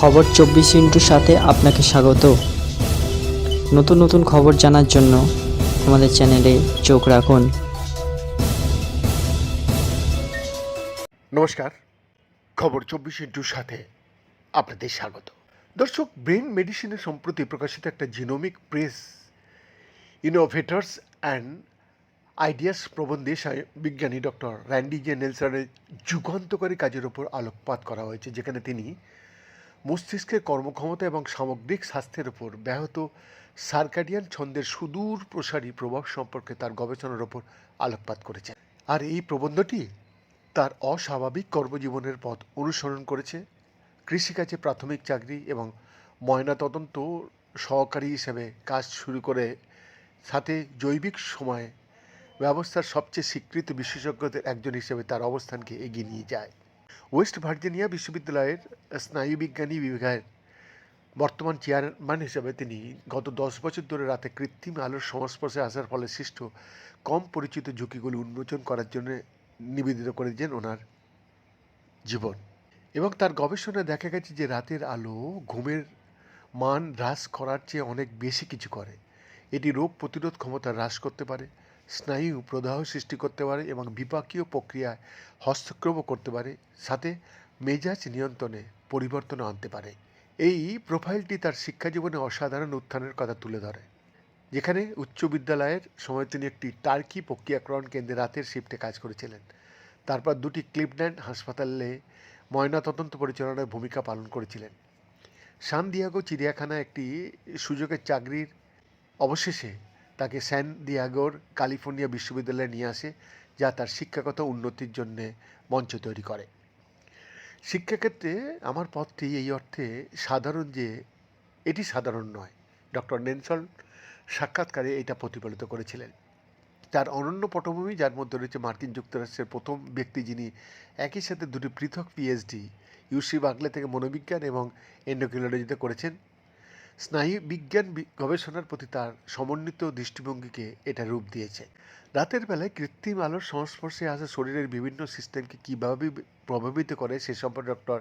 খবর চব্বিশ ইন্টুর সাথে আপনাকে স্বাগত। নতুন নতুন খবর জানার জন্য আমাদের চ্যানেলে চোখ রাখুন। নমস্কার, খবর চব্বিশ ইন্টুর সাথে আপনাদের স্বাগত। দর্শক, ব্রেন মেডিসিনে সম্প্রতি প্রকাশিত একটা genomic press innovators and ideas প্রবন্ধে বিজ্ঞানী ডক্টর র্যান্ডি জে নেলসনের যুগান্তকারী কাজের ওপর আলোকপাত করা হয়েছে, যেখানে তিনি মস্তিষ্কের কর্মক্ষমতা এবং সামগ্রিক স্বাস্থ্যের ওপর ব্যাহত সার্কাডিয়ান ছন্দের সুদূর প্রসারী প্রভাব সম্পর্কে তার গবেষণার ওপর আলোকপাত করেছেন আর এই প্রবন্ধটি তার অস্বাভাবিক কর্মজীবনের পথ অনুসরণ করেছে, কৃষিকাজে প্রাথমিক চাকরি এবং ময়নাতদন্ত সহকারী হিসেবে কাজ শুরু করে, সাথে জৈবিক সময় ব্যবস্থার সবচেয়ে স্বীকৃত বিশেষজ্ঞদের একজন হিসেবে তার অবস্থানকে এগিয়ে নিয়ে যায়। ওয়েস্ট ভার্জিনিয়া বিশ্ববিদ্যালয়ের স্নায়ুবিজ্ঞানী বিভাগের বর্তমান চেয়ারম্যান হিসেবে তিনি গত দশ বছর ধরে রাতে কৃত্রিম আলোর সংস্পর্শে আসার ফলে সৃষ্ট কম পরিচিত ঝুঁকিগুলি উন্মোচন করার জন্য নিবেদিত করেছেন ওনার জীবন। এবং তার গবেষণায় দেখা গেছে যে রাতের আলো ঘুমের মান হ্রাস করার চেয়ে অনেক বেশি কিছু করে। এটি রোগ প্রতিরোধ ক্ষমতা হ্রাস করতে পারে। স্নায়ু প্রদাহ সৃষ্টি করতে পারে এবং বিপাকীয় প্রক্রিয়ায় হস্তক্ষেপও করতে পারে, সাথে মেজাজ নিয়ন্ত্রণে পরিবর্তন আনতে পারে। এই প্রোফাইলটি তার শিক্ষা জীবনে অসাধারণ উত্থানের কথা তুলে ধরে, যেখানে উচ্চ বিদ্যালয়ের সময় তিনি একটি টার্কি প্রক্রিয়াকরণ কেন্দ্রে রাতের শিফটে কাজ করেছিলেন। তারপর দুটি ক্লিভল্যান্ড হাসপাতালে ময়নাতদন্ত পরিচালনায় ভূমিকা পালন করেছিলেন। সান দিয়াগো চিড়িয়াখানায় একটি সুযোগের চাকরির অবশেষে তাকে স্যান দিয়াগোর ক্যালিফোর্নিয়া বিশ্ববিদ্যালয়ে নিয়ে আসে, যা তার শিক্ষাগত উন্নতির জন্যে মঞ্চ তৈরি করে। শিক্ষাক্ষেত্রে আমার পথটি এই অর্থে সাধারণ যে, এটি সাধারণ নয়। ডক্টর নেনসন সাক্ষাৎকারে এটা প্রতিফলিত করেছিলেন। তার অনন্য পটভূমি, যার মধ্যে রয়েছে মার্কিন যুক্তরাষ্ট্রের প্রথম ব্যক্তি যিনি একই সাথে দুটি পৃথক পিএইচডি ইউসি বাগলে থেকে মনোবিজ্ঞান এবং এন্ডোক্রিনোলজিতে করেছেন স্নায়ু বিজ্ঞান গবেষণার প্রতি তার সমন্বিত দৃষ্টিভঙ্গিকে এটা রূপ দিয়েছে। রাতের বেলায় কৃত্রিম আলোর সংস্পর্শে আসা শরীরের বিভিন্ন সিস্টেমকে কীভাবে প্রভাবিত করে সে সম্পর্কে ডক্টর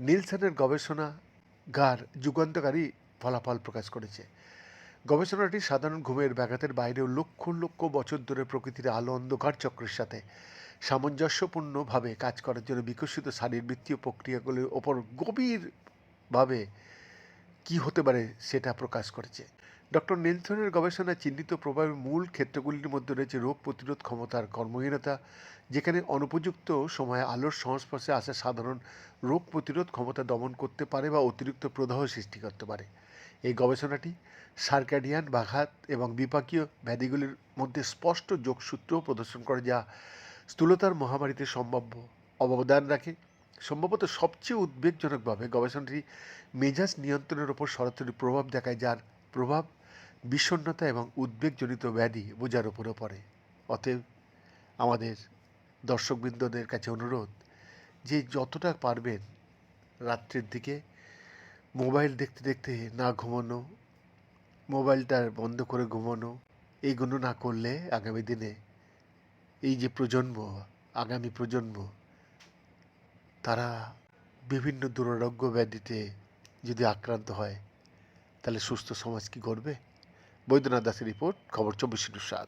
নিলসনের গবেষণাগার যুগান্তকারী ফলাফল প্রকাশ করেছে। গবেষণাটি সাধারণ ঘুমের ব্যাঘাতের বাইরেও লক্ষ লক্ষ বছর ধরে প্রকৃতির আলো অন্ধকার চক্রের সাথে সামঞ্জস্যপূর্ণভাবে কাজ করার জন্য বিকশিত শারীরবৃত্তীয় প্রক্রিয়াগুলির ওপর গভীরভাবে কি হতে পারে সেটা প্রকাশ করেছে। ডক্টর নেলসনের গবেষণায় চিহ্নিত প্রভাবের মূল ক্ষেত্রগুলির মধ্যে রয়েছে রোগ প্রতিরোধ ক্ষমতার কর্মহীনতা, যেখানে অনুপযুক্ত সময়ে আলোর সংস্পর্শে আসা সাধারণ রোগ প্রতিরোধ ক্ষমতা দমন করতে পারে বা অতিরিক্ত প্রদাহ সৃষ্টি করতে পারে। এই গবেষণাটি সার্কাডিয়ান বাঘাত এবং বিপাকীয় ব্যাধিগুলির মধ্যে স্পষ্ট যোগসূত্র প্রদর্শন করে যা স্থূলতার মহামারীতে সম্ভাব্য অবদান রাখে। সম্ভবত সবচেয়ে উদ্বেগজনকভাবে গবেষণাটি মেজাজ নিয়ন্ত্রণের ওপর সরাসরি প্রভাব দেখায়, যার প্রভাব বিষণ্ণতা এবং উদ্বেগজনিত ব্যাধি বোঝার উপরও পড়ে। অতএব আমাদের দর্শকবৃন্দদের কাছে অনুরোধ যে যতটা পারবেন রাত্রের দিকে মোবাইল দেখতে দেখতে না ঘুমানো, মোবাইলটা বন্ধ করে ঘুমানো এইগুলো না করলে আগামী দিনে এই যে প্রজন্ম, আগামী প্রজন্ম তারা বিভিন্ন দুরারোগ্য ব্যাধিতে যদি আক্রান্ত হয়, তাহলে সুস্থ সমাজ কি করবে বৈদ্যনাথ দাসের রিপোর্ট, খবর চব্বিশ সাত।